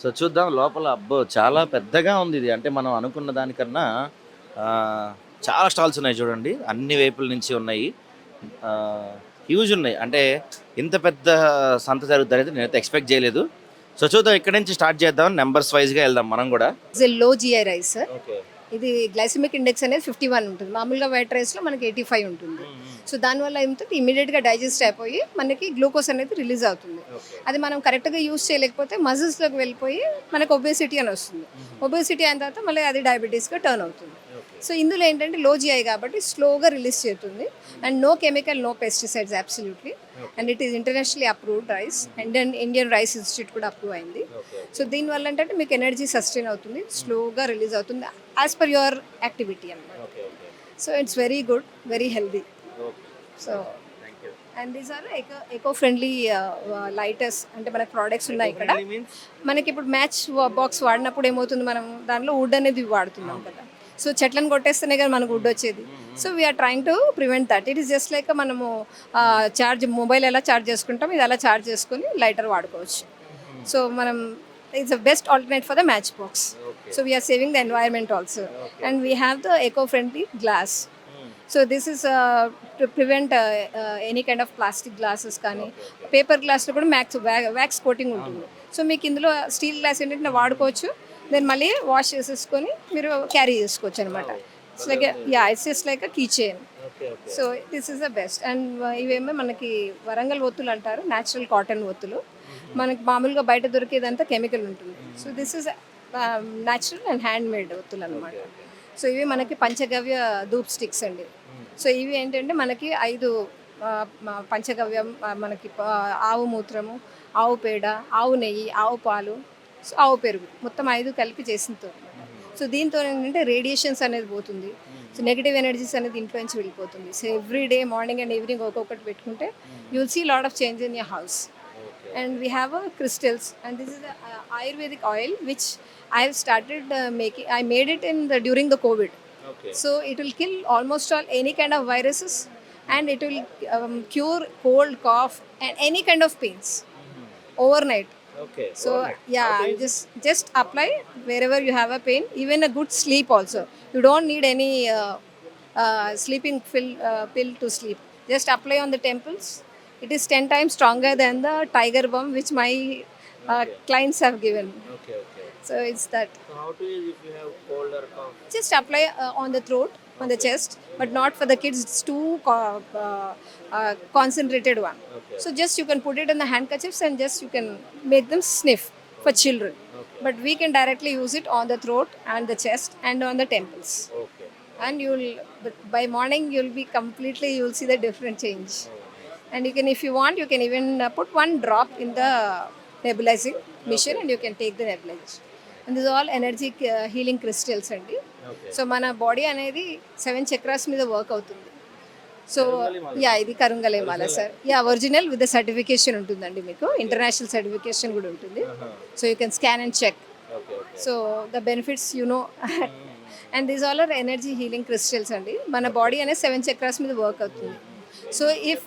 So చూద్దాం లోపల అబ్బో చాలా పెద్దగా ఉంది ఇది. అంటే మనం అనుకున్న దానికన్నా చాలా స్టాల్స్ ఉన్నాయి చూడండి. అన్ని వైపుల నుంచి ఉన్నాయి. హ్యూజ్ ఉన్నాయి. అంటే ఇంత పెద్ద సంత జరుగుతుంది అనేది నేనైతే ఎక్స్పెక్ట్ చేయలేదు. సో చూద్దాం ఇక్కడ నుంచి స్టార్ట్ చేద్దాం. నెంబర్స్ వైజ్గా వెళ్దాం మనం కూడా. లో జిఐ రైస్ ఇది గ్లైసమిక్ ఇండెక్స్ అనేది ఫిఫ్టీ వన్ ఉంటుంది. మామూలుగా వైట్ రైస్లో మనకి ఎయిటీ ఫైవ్ ఉంటుంది సో దానివల్ల ఏమవుతుంది ఇమీడియట్గా డైజెస్ట్ అయిపోయి మనకి గ్లూకోజ్ అనేది రిలీజ్ అవుతుంది. అది మనం కరెక్ట్గా యూస్ చేయలేకపోతే మజిల్స్లోకి వెళ్ళిపోయి మనకు ఒబేసిటీ అని వస్తుంది. ఒబేసిటీ అయిన తర్వాత మళ్ళీ అది డయాబెటీస్గా టర్న్ అవుతుంది. సో ఇందులో ఏంటంటే లో జిఐ కాబట్టి స్లోగా రిలీజ్ చేస్తుంది. And no chemical no pesticides absolutely and it is internationally approved rice and Indian rice institute కూడా అప్రూవ్ అయింది. సో దీనివల్ల ఏంటంటే మీకు ఎనర్జీ సస్టైన్ అవుతుంది స్లోగా రిలీజ్ అవుతుంది యాజ్ పర్ యువర్ యాక్టివిటీ అనమాట so it's very good very healthy so and these are eco eco friendly lighters అంటే మనకి ప్రోడక్ట్స్ ఉన్నాయి ఇక్కడ. మనకి ఇప్పుడు మ్యాచ్ బాక్స్ వాడినప్పుడు ఏమవుతుంది మనం? దాంట్లో వుడ్ అనేది వాడుతున్నాం కదా. సో చెట్లను కొట్టేస్తేనే కదా మనకు వుడ్ వచ్చేది. So we are trying to prevent that it is just like మనము చార్జ్ మొబైల్ ఎలా చార్జ్ చేసుకుంటాం ఇది అలా చార్జ్ చేసుకొని లైటర్ వాడుకోవచ్చు. సో మనం it's the best alternate for the match box so we are saving the environment also and we have the eco friendly glass so this is to prevent any kind of plastic glasses కానీ paper గ్లాస్లో కూడా max wax coating ఉంటుంది. So మీకు ఇందులో steel glass ఏంటంటే వాడుకోవచ్చు. Then మళ్ళీ wash చేసేసుకొని మీరు క్యారీ చేసుకోవచ్చు అనమాట it's like yeah it's just like key chain so this is the best and ఇవేమో మనకి వరంగల్ ఒత్తులు అంటారు న్యాచురల్ కాటన్ ఒత్తులు. మనకి మామూలుగా బయట దొరికేదంతా కెమికల్ ఉంటుంది. So this is natural and hand made ఒత్తులు అనమాట సో ఇవి మనకి పంచగవ్య ధూప్ స్టిక్స్ అండి. సో ఇవి ఏంటంటే మనకి ఐదు పంచగవ్యం మనకి ఆవు మూత్రము ఆవు పేడ ఆవు నెయ్యి ఆవు పాలు సో ఆవు పెరుగు మొత్తం ఐదు కలిపి చేసినతో సో దీంతో ఏంటంటే రేడియేషన్స్ అనేది పోతుంది. సో నెగిటివ్ ఎనర్జీస్ అనేది ఇంట్లో వెళ్ళిపోతుంది. So every day morning and evening ఒక్కొక్కటి పెట్టుకుంటే you see lot of change in your house and we have a crystals and this is ayurvedic oil which I have started making I made it in the during the covid So it will kill almost all any kind of viruses and it will um, cure cold, cough and any kind of pains overnight. Okay. So overnight. yeah, just just apply wherever you have a pain. Even a good sleep also. You don't need any uh, uh, sleeping pill, uh, pill to sleep. Just apply on the temples. It is ten times stronger than the tiger balm which my uh, okay. clients have given. Okay. okay. So it's that. So how to use if you have cold or cough? Just apply uh, on the throat, on the chest, but not for the kids. It's too uh, uh, concentrated one. Okay. So just you can put it in the handkerchiefs and just you can make them sniff for children. Okay. But we can directly use it on the throat and the chest and on the temples. Okay. And you'll by morning you'll be completely you'll see the different change. And you can if you want you can even uh, put one drop in the nebulizing machine and you can take the nebulizer. Is all energy uh, healing crystals అండి. So మన body అనేది seven chakras మీద work అవుతుంది. So yeah ఇది కరుంగలేమాల sir yeah original with certification ఉంటుందండి మీకు. International certification కూడా ఉంటుంది. So you can scan and check so the benefits you know and these all are energy healing crystals అండి. మన బాడీ అనేది సెవెన్ చక్రాస్ మీద వర్క్ అవుతుంది. So if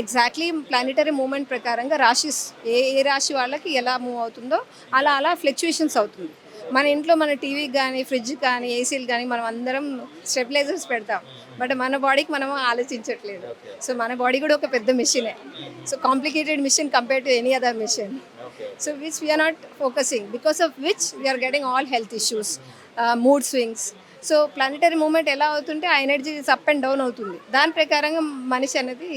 exactly planetary movement ప్రకారంగా రాశిస్ ఏ ఏ రాశి వాళ్ళకి ఎలా మూవ్ అవుతుందో అలా అలా ఫ్లక్చుయేషన్స్ అవుతుంది. మన ఇంట్లో మన టీవీకి కానీ ఫ్రిడ్జ్ కానీ ఏసీలు కానీ మనం అందరం స్టెబిలైజర్స్ పెడతాం. బట్ మన బాడీకి మనం ఆలోచించట్లేదు. సో మన బాడీ కూడా ఒక పెద్ద మిషనే. So complicated mission compare to any other mission. So which we are not focusing because of which we are getting all health issues mood swings so planetary movement ఎలా అవుతుంటే ఆ ఎనర్జీ అప్ అండ్ డౌన్ అవుతుంది. దాని ప్రకారంగా మనిషి అనేది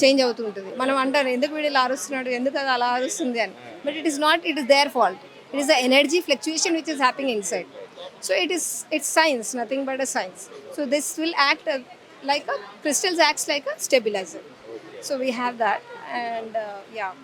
change అవుతూ ఉంటుంది. మనం అంటారు ఎందుకు వీడు ఇలా అరుస్తున్నాడు? ఎందుకు అది అలా అరుస్తుంది? అని. But it is not it is their fault It is the energy fluctuation which is happening inside. So it is it's science, nothing but a science. So this will act uh, like a crystals acts like a stabilizer. So we have that, and uh, yeah.